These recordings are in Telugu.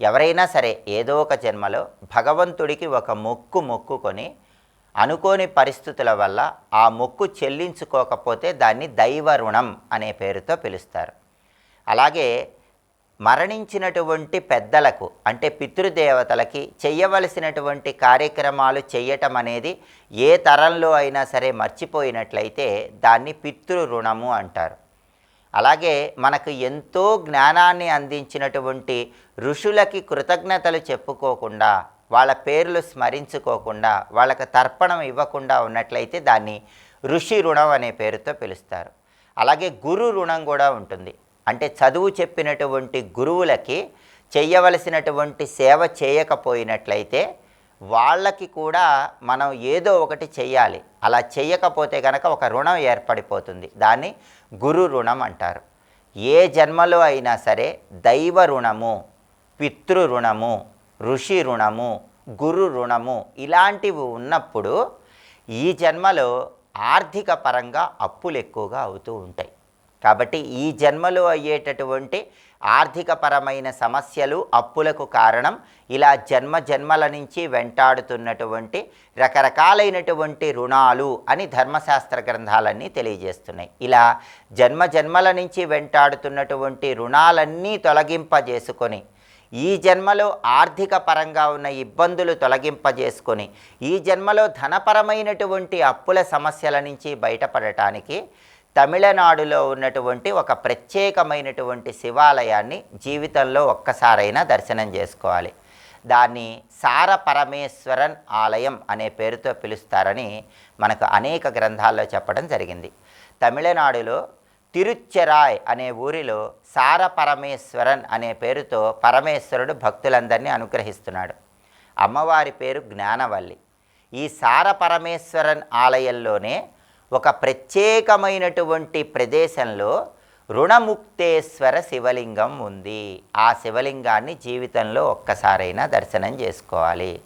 ఎవరైనా సరే ఏదో ఒక జన్మలో భగవంతుడికి ఒక మొక్కు మొక్కుకొని అనుకోని పరిస్థితుల వల్ల ఆ మొక్కు చెల్లించుకోకపోతే దాన్ని దైవ రుణం అనే పేరుతో పిలుస్తారు. అలాగే మరణించినటువంటి పెద్దలకు అంటే పితృదేవతలకి చెయ్యవలసినటువంటి కార్యక్రమాలు చెయ్యటం అనేది ఏ తరంలో అయినా సరే మర్చిపోయినట్లయితే దాన్ని పితృ రుణము అంటారు. అలాగే మనకు ఎంతో జ్ఞానాన్ని అందించినటువంటి ఋషులకి కృతజ్ఞతలు చెప్పుకోకుండా వాళ్ళ పేర్లు స్మరించుకోకుండా వాళ్ళకి తర్పణం ఇవ్వకుండా ఉన్నట్లయితే దాన్ని ఋషి రుణం అనే పేరుతో పిలుస్తారు. అలాగే గురు రుణం కూడా ఉంటుంది. అంటే చదువు చెప్పినటువంటి గురువులకి చేయవలసినటువంటి సేవ చేయకపోయినట్లయితే వాళ్ళకి కూడా మనం ఏదో ఒకటి చెయ్యాలి. అలా చెయ్యకపోతే కనుక ఒక రుణం ఏర్పడిపోతుంది. దాన్ని గురు రుణం అంటారు. ఏ జన్మలో అయినా సరే దైవ రుణము పితృ రుణము ఋషి రుణము గురు రుణము ఇలాంటివి ఉన్నప్పుడు ఈ జన్మలో ఆర్థిక పరంగా అప్పులు ఎక్కువగా అవుతూ ఉంటాయి. కాబట్టి ఈ జన్మలో అయ్యేటటువంటి ఆర్థికపరమైన సమస్యలు అప్పులకు కారణం ఇలా జన్మ జన్మల నుంచి వెంటాడుతున్నటువంటి రకరకాలైనటువంటి రుణాలు అని ధర్మశాస్త్ర గ్రంథాలన్నీ తెలియజేస్తున్నాయి. ఇలా జన్మ జన్మల నుంచి వెంటాడుతున్నటువంటి రుణాలన్నీ తొలగింపజేసుకొని ఈ జన్మలో ఆర్థిక పరంగా ఉన్న ఇబ్బందులు తొలగింపజేసుకొని ఈ జన్మలో ధనపరమైనటువంటి అప్పుల సమస్యల నుంచి బయటపడటానికి తమిళనాడులో ఉన్నటువంటి ఒక ప్రత్యేకమైనటువంటి శివాలయాన్ని జీవితంలో ఒక్కసారైనా దర్శనం చేసుకోవాలి. దాన్ని సార పరమేశ్వరన్ ఆలయం అనే పేరుతో పిలుస్తారని మనకు అనేక గ్రంథాల్లో చెప్పడం జరిగింది. తమిళనాడులో తిరుచెరాయ్ అనే ఊరిలో సార పరమేశ్వరన్ అనే పేరుతో పరమేశ్వరుడు భక్తులందరినీ అనుగ్రహిస్తున్నాడు. అమ్మవారి పేరు జ్ఞానవల్లి. ఈ సార పరమేశ్వరన్ ఆలయంలోనే ఒక ప్రత్యేకమైనటువంటి ప్రదేశంలో రుణముక్తేశ్వర శివలింగం ఉంది. ఆ శివలింగాన్ని జీవితంలో ఒక్కసారైనా దర్శనం చేసుకోవాలి.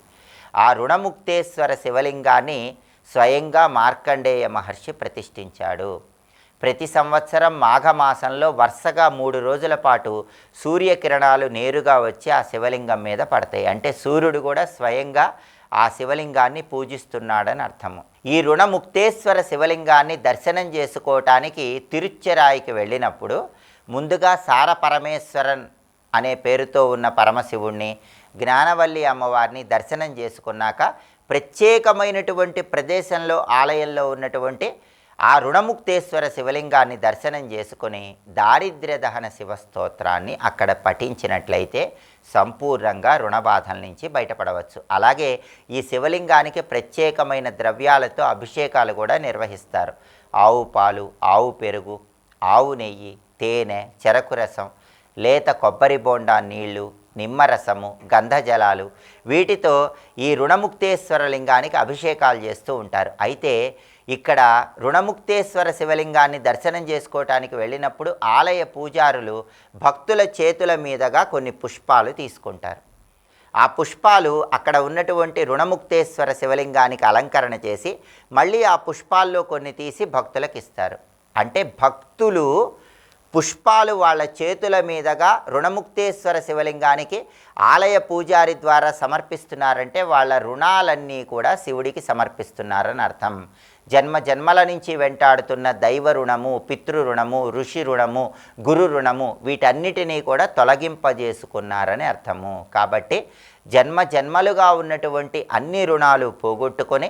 ఆ రుణముక్తేశ్వర శివలింగాన్ని స్వయంగా మార్కండేయ మహర్షి ప్రతిష్ఠించాడు. ప్రతి సంవత్సరం మాఘమాసంలో వరుసగా మూడు రోజుల పాటు సూర్యకిరణాలు నేరుగా వచ్చి ఆ శివలింగం మీద పడతాయి. అంటే సూర్యుడు కూడా స్వయంగా ఆ శివలింగాన్ని పూజిస్తున్నాడని అర్థము. ఈ రుణముక్తేశ్వర శివలింగాన్ని దర్శనం చేసుకోవటానికి తిరుచెరాయికి వెళ్ళినప్పుడు ముందుగా సార పరమేశ్వరన్ అనే పేరుతో ఉన్న పరమశివుణ్ణి జ్ఞానవల్లి అమ్మవారిని దర్శనం చేసుకున్నాక ప్రత్యేకమైనటువంటి ప్రదేశంలో ఆలయంలో ఉన్నటువంటి ఆ రుణముక్తేశ్వర శివలింగాన్ని దర్శనం చేసుకుని దారిద్ర్య దహన శివస్తోత్రాన్ని అక్కడ పఠించినట్లయితే సంపూర్ణంగా రుణబాధల నుంచి బయటపడవచ్చు. అలాగే ఈ శివలింగానికి ప్రత్యేకమైన ద్రవ్యాలతో అభిషేకాలు కూడా నిర్వహిస్తారు. ఆవు పాలు ఆవు పెరుగు ఆవు నెయ్యి తేనె చెరకు రసం లేత కొబ్బరి బోండా నీళ్ళు నిమ్మరసము గంధజలాలు వీటితో ఈ రుణముక్తేశ్వర లింగానికి అభిషేకాలు చేస్తూ ఉంటారు. అయితే ఇక్కడ రుణముక్తేశ్వర శివలింగాన్ని దర్శనం చేసుకోవటానికి వెళ్ళినప్పుడు ఆలయ పూజారులు భక్తుల చేతుల మీదుగా కొన్ని పుష్పాలు తీసుకుంటారు. ఆ పుష్పాలు అక్కడ ఉన్నటువంటి రుణముక్తేశ్వర శివలింగానికి అలంకరణ చేసి మళ్ళీ ఆ పుష్పాల్లో కొన్ని తీసి భక్తులకు ఇస్తారు అంటే భక్తులు పుష్పాలు వాళ్ళ చేతుల మీదుగా రుణముక్తేశ్వర శివలింగానికి ఆలయ పూజారి ద్వారా సమర్పిస్తున్నారంటే వాళ్ళ రుణాలన్నీ కూడా శివుడికి సమర్పిస్తున్నారని అర్థం. జన్మ జన్మల నుంచి వెంటాడుతున్న దైవ రుణము పితృరుణము ఋషి రుణము గురు రుణము వీటన్నిటినీ కూడా తొలగింపజేసుకున్నారని అర్థము. కాబట్టి జన్మ జన్మలుగా ఉన్నటువంటి అన్ని రుణాలు పోగొట్టుకొని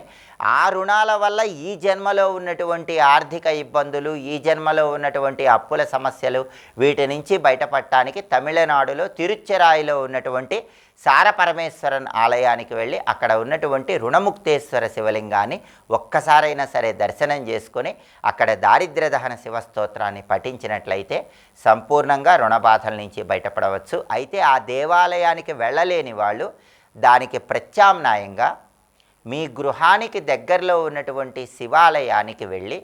ఆ రుణాల వల్ల ఈ జన్మలో ఉన్నటువంటి ఆర్థిక ఇబ్బందులు ఈ జన్మలో ఉన్నటువంటి అప్పుల సమస్యలు వీటి నుంచి బయటపడటానికి తమిళనాడులో తిరుచెరాయిలో ఉన్నటువంటి సారపరమేశ్వరన్ ఆలయానికి వెళ్ళి అక్కడ ఉన్నటువంటి రుణముక్తేశ్వర శివలింగాన్ని ఒక్కసారైనా సరే దర్శనం చేసుకొని అక్కడ దారిద్ర్య దహన శివస్తోత్రాన్ని పఠించినట్లయితే సంపూర్ణంగా రుణబాధల నుంచి బయటపడవచ్చు. అయితే ఆ దేవాలయానికి వెళ్ళలేని వాళ్ళు దానికి ప్రత్యామ్నాయంగా మీ గృహానికి దగ్గరలో ఉన్నటువంటి శివాలయానికి వెళ్ళి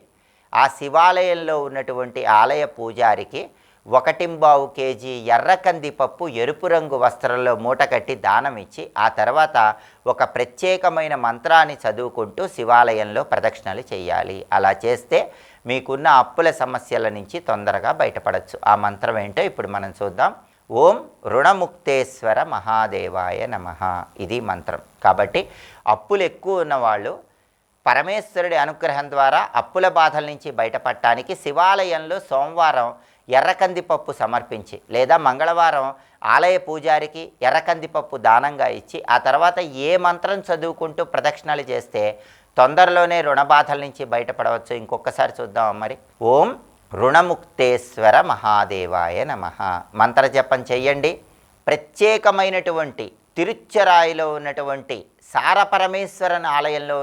ఆ శివాలయంలో ఉన్నటువంటి ఆలయ పూజారికి ఒకటింబావు కేజీ ఎర్ర కందిపప్పు ఎరుపు రంగు వస్త్రంలో మూట కట్టి దానం ఇచ్చి ఆ తర్వాత ఒక ప్రత్యేకమైన మంత్రాన్ని చదువుకుంటూ శివాలయంలో ప్రదక్షిణలు చేయాలి అలా చేస్తే మీకున్న అప్పుల సమస్యల నుంచి తొందరగా బయటపడచ్చు. ఆ మంత్రం ఏంటో ఇప్పుడు మనం చూద్దాం. ఓం రుణముక్తేశ్వర మహాదేవాయ నమ. ఇది మంత్రం. కాబట్టి అప్పులు ఎక్కువ ఉన్నవాళ్ళు పరమేశ్వరుడి అనుగ్రహం ద్వారా అప్పుల బాధల నుంచి బయటపడటానికి శివాలయంలో సోమవారం ఎర్రకందిపప్పు సమర్పించి లేదా మంగళవారం ఆలయ పూజారికి ఎర్రకందిపప్పు దానంగా ఇచ్చి ఆ తర్వాత ఏ మంత్రం చదువుకుంటూ ప్రదక్షిణలు చేస్తే తొందరలోనే రుణ బాధల నుంచి బయటపడవచ్చు. ఇంకొకసారి చూద్దాం మరి. ఓం రుణముక్తేశ్వర మహాదేవాయ నమ. మంత్ర జపం చెయ్యండి. ప్రత్యేకమైనటువంటి తిరుచ్చరాయిలో ఉన్నటువంటి సారపరమేశ్వరన్ ఆలయంలో